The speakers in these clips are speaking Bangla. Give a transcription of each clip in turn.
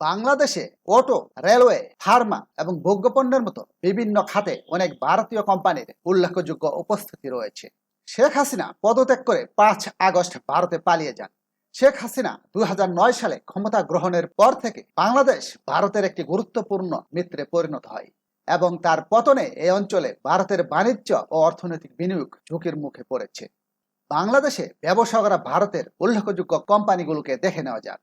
বাংলাদেশে অটো, রেলওয়ে, ফার্মা এবং ভোগ্যপণ্যের মতো বিভিন্ন খাতে অনেক ভারতীয় কোম্পানির উল্লেখযোগ্য উপস্থিতি রয়েছে। শেখ হাসিনা পদত্যাগ করে পাঁচ আগস্ট ভারতে পালিয়ে যান। শেখ হাসিনা দুই হাজার নয় সালে ক্ষমতা গ্রহণের পর থেকে বাংলাদেশ ভারতের একটি গুরুত্বপূর্ণ মিত্রে পরিণত হয় এবং তার পতনে এই অঞ্চলে ভারতের বাণিজ্য ও অর্থনৈতিক বিনিয়োগ ঝুঁকির মুখে পড়েছে। বাংলাদেশে ব্যবসা করা ভারতের উল্লেখযোগ্য কোম্পানিগুলোকে দেখে নেওয়া যাক।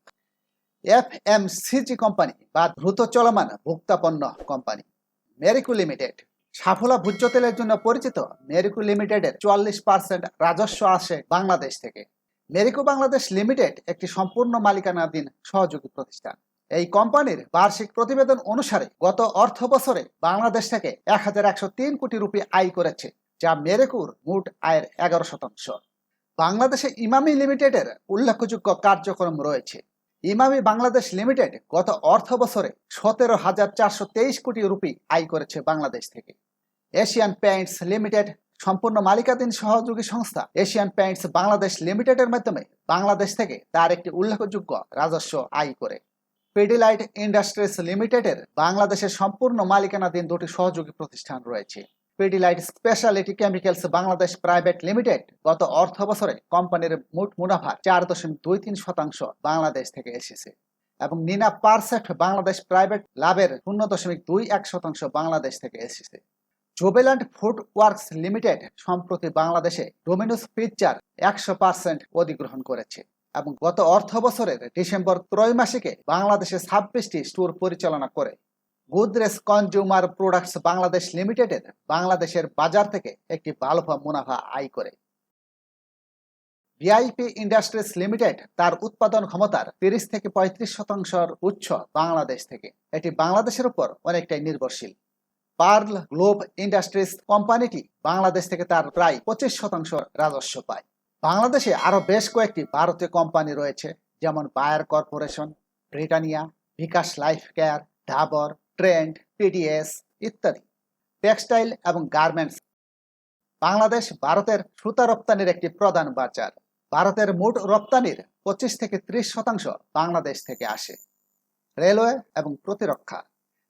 এফ এম সিজি কোম্পানি বা দ্রুত চলমান ভোক্তাপণ্য কোম্পানি মেরিকু লিমিটেড সাফলা ভোজ্য তেলের জন্য পরিচিত মেরিকু লিমিটেডের চুয়াল্লিশ পার্সেন্ট রাজস্ব আসে বাংলাদেশ থেকে। মেরিকো বাংলাদেশ লিমিটেড একটি সম্পূর্ণ মালিকানাধীন সহযোগী প্রতিষ্ঠান। এই কোম্পানির বার্ষিক প্রতিবেদন অনুসারে গত অর্থ বছরে বাংলাদেশ থেকে এক হাজার একশো তিন কোটি রুপি আয় করেছে, যা মেরেকুর মোট আয়ের এগারো শতাংশ। বাংলাদেশে ইমামি লিমিটেডের উল্লেখযোগ্য কার্যক্রম রয়েছে। ইমামি বাংলাদেশ লিমিটেড গত অর্থ বছরে সতেরো হাজার চারশো তেইশ কোটি রুপি আয় করেছে বাংলাদেশ থেকে। এশিয়ান পেইন্টস লিমিটেড সম্পূর্ণ মালিকাধীন সহযোগী সংস্থা এশিয়ান পেইন্টস বাংলাদেশ লিমিটেডের মাধ্যমে বাংলাদেশ থেকে তার একটি উল্লেখযোগ্য রাজস্ব আয় করে। পেডিলাইট ইন্ডাস্ট্রিজ লিমিটেডের বাংলাদেশের সম্পূর্ণ মালিকানাধীন দুটি সহযোগী প্রতিষ্ঠান রয়েছে। Pidilite speciality chemicals Bangladesh private limited গত অর্থ বছরে কোম্পানির মোট মুনাফা চার দশমিক দুই তিন শতাংশ বাংলাদেশ থেকে এসেছে এবং নিনা পারসেফট বাংলাদেশ প্রাইভেট লাভের শূন্য দশমিক দুই এক শতাংশ বাংলাদেশ থেকে এসেছে। জোবেল্যান্ড ফুড ওয়ার্কস লিমিটেড সম্প্রতি বাংলাদেশে ডোমিনোস পিৎজার একশো পার্সেন্ট অধিগ্রহণ করেছে এবং গত অর্থ বছরের ডিসেম্বর ত্রৈমাসিকে বাংলাদেশে ছাব্বিশটি স্টোর পরিচালনা করে। গুদরেজ কনজিউমার প্রোডাক্টস বাংলাদেশ লিমিটেডের বাংলাদেশের বাজার থেকে একটি ভালো মুনাফা আয় করে। ভিআইপি ইন্ডাস্ট্রিজ লিমিটেড তার উৎপাদন ক্ষমতার তিরিশ থেকে পঁয়ত্রিশ শতাংশের উচ্চ বাংলাদেশ থেকে। এটি বাংলাদেশের উপর অনেকটাই নির্ভরশীল। পার্ল গ্লোব ইন্ডাস্ট্রিজ কোম্পানিটি বাংলাদেশ থেকে তার প্রায় পঁচিশ শতাংশ রাজস্ব পায়। বাংলাদেশে আরও বেশ কয়েকটি ভারতীয় কোম্পানি রয়েছে, যেমন Bayer corporation, Britannia, Bikash life care, Dabur trend PDS ইত্যাদি টেক্সটাইল এবং গার্মেন্টস বাংলাদেশ ভারতের সুতা রপ্তানির একটি প্রধান বাজার। ভারতের মোট রপ্তানির পঁচিশ থেকে ত্রিশ শতাংশ বাংলাদেশ থেকে আসে। রেলওয়ে এবং প্রতিরক্ষা।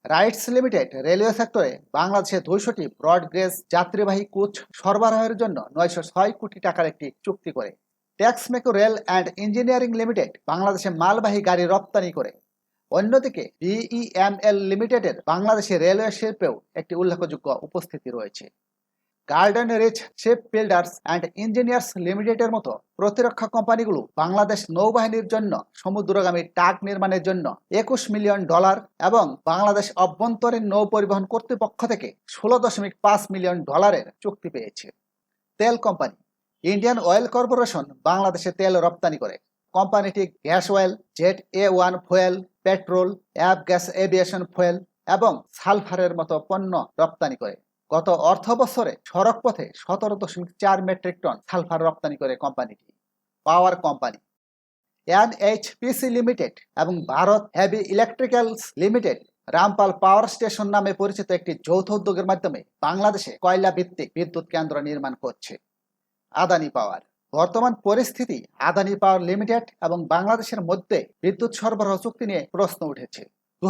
রাইটস লিমিটেড রেলওয়ে সেক্টরে বাংলাদেশে দুইশোটি ব্রড গেজ যাত্রীবাহী কোচ সরবরাহের জন্য নয়শো ছয় কোটি টাকার একটি চুক্তি করে। Texmaco rail and engineering limited বাংলাদেশে মালবাহী গাড়ি রপ্তানি করে। অন্যদিকে বিইএমএল লিমিটেডের বাংলাদেশে রেলওয়ে শিল্পেও একটি উল্লেখযোগ্য উপস্থিতি রয়েছে। Garden reach ship builders and engineers লিমিটেডের মতো প্রতিরক্ষা কোম্পানিগুলো বাংলাদেশ নৌবাহিনীর জন্য সমুদ্রগামী টাক নির্মাণের জন্য একুশ মিলিয়ন ডলার এবং বাংলাদেশ অভ্যন্তরীণ নৌ পরিবহন কর্তৃপক্ষ থেকে ষোলো দশমিক পাঁচ মিলিয়ন ডলারের চুক্তি পেয়েছে। তেল কোম্পানি, ইন্ডিয়ান অয়েল কর্পোরেশন বাংলাদেশে তেল রপ্তানি করে। কোম্পানিটি gas oil, jet A one fuel petrol, app, gas, aviation, fuel এবং সালফারের মতো পণ্য রপ্তানি করে। গত অর্থ বছরে সড়ক পথে সতেরো দশমিক চার মেট্রিক টন সালফার রপ্তানি করে কোম্পানিটি, power company. N NHPC limited এবং Bharat heavy electricals limited Rampal power station নামে পরিচিত একটি যৌথ উদ্যোগের মাধ্যমে বাংলাদেশে কয়লা ভিত্তিক বিদ্যুৎ কেন্দ্র নির্মাণ করছে। আদানি পাওয়ার। বর্তমান পরিস্থিতি, আদানি পাওয়ার লিমিটেড এবং বাংলাদেশের মধ্যে বিদ্যুৎ সরবরাহ চুক্তি নিয়ে প্রশ্ন উঠেছে। দু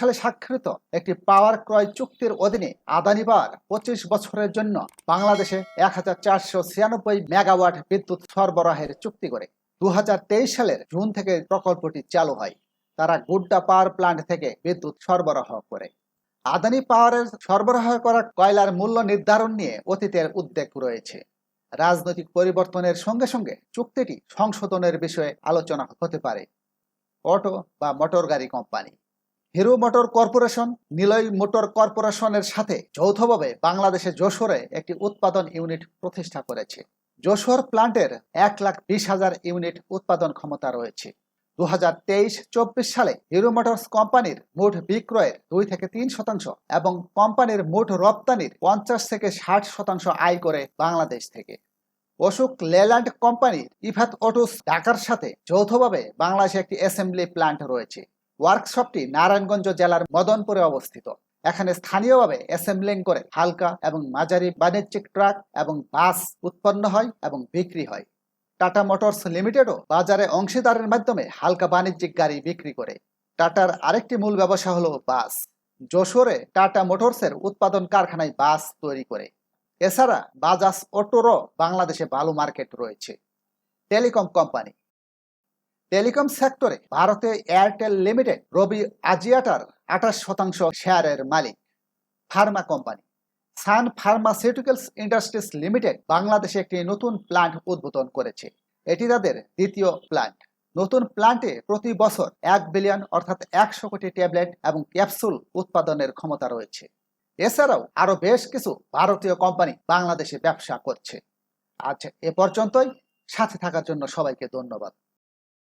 সালে স্বাক্ষরিত একটি পাওয়ার ক্রয় চুক্তির অধীনে আদানি পাওয়ার পঁচিশ বছরের জন্য বাংলাদেশে এক হাজার চারশো ছিয়ানব্বই মেগাওয়াট বিদ্যুৎ সরবরাহের চুক্তি করে। দু হাজার তেইশ সালের জুন থেকে প্রকল্পটি চালু হয়। তারা গুড্ডা পাওয়ার প্ল্যান্ট থেকে বিদ্যুৎ সরবরাহ করে। আদানি পাওয়ারের সরবরাহ করা কয়লার মূল্য নির্ধারণ নিয়ে অতীতের উদ্বেগ রয়েছে। রাজনৈতিক পরিবর্তনের সঙ্গে সঙ্গে চুক্তিটি সংশোধনের বিষয়ে আলোচনা হতে পারে। অটো বা মোটর গাড়ি company. Hero motor corporation, Niloy motor কর্পোরেশনের সাথে যৌথভাবে বাংলাদেশে যশোরে একটি উৎপাদন ইউনিট প্রতিষ্ঠা করেছে। যশোর প্লান্টের এক লাখ বিশ হাজার ইউনিট উৎপাদন ক্ষমতা রয়েছে। দু হাজার তেইশ চব্বিশ সালে হিরো মোটরস কোম্পানির মোট বিক্রয়ের দুই থেকে তিন শতাংশ এবং কোম্পানির মোট রপ্তানির পঞ্চাশ থেকে ষাট শতাংশ আয় করে বাংলাদেশ থেকে। অশোক লেল্যান্ড কোম্পানির ইফাত অটোস ঢাকার সাথে যৌথভাবে বাংলাদেশে একটি অ্যাসেম্বলি প্ল্যান্ট রয়েছে। ওয়ার্কশপটি নারায়ণগঞ্জ জেলার মদনপুরে অবস্থিত। এখানে স্থানীয়ভাবে অ্যাসেম্বলিং করে হালকা এবং মাঝারি বাণিজ্যিক ট্রাক এবং বাস উৎপন্ন হয় এবং বিক্রি হয়। টাটা মোটরস লিমিটেডও বাজারে অংশীদারের মাধ্যমে হালকা বাণিজ্যিক গাড়ি বিক্রি করে। টাটার আরেকটি মূল ব্যবসা হলো বাস। যশোরে টাটা মোটরসের উৎপাদন কারখানায় বাস তৈরি করে। এছাড়া বাজাজ অটোরও বাংলাদেশে ভালো মার্কেট রয়েছে। Telecom company. টেলিকম সেক্টরে ভারতে এয়ারটেল লিমিটেড রবি আজিয়াটার আঠাশ শতাংশ শেয়ারের মালিক। Pharma company. Sun pharmaceuticals industries limited Bangladesh একটি নতুন প্ল্যান্ট উদ্বোধন করেছে। এটি তাদের দ্বিতীয় প্ল্যান্ট নতুন প্ল্যান্টে প্রতি বছর এক বিলিয়ন অর্থাৎ একশো কোটি ট্যাবলেট এবং ক্যাপসুল উৎপাদনের ক্ষমতা রয়েছে। এছাড়াও আরও বেশ কিছু ভারতীয় কোম্পানি বাংলাদেশে ব্যবসা করছে। আচ্ছা এ পর্যন্তই। সাথে থাকার জন্য সবাইকে ধন্যবাদ।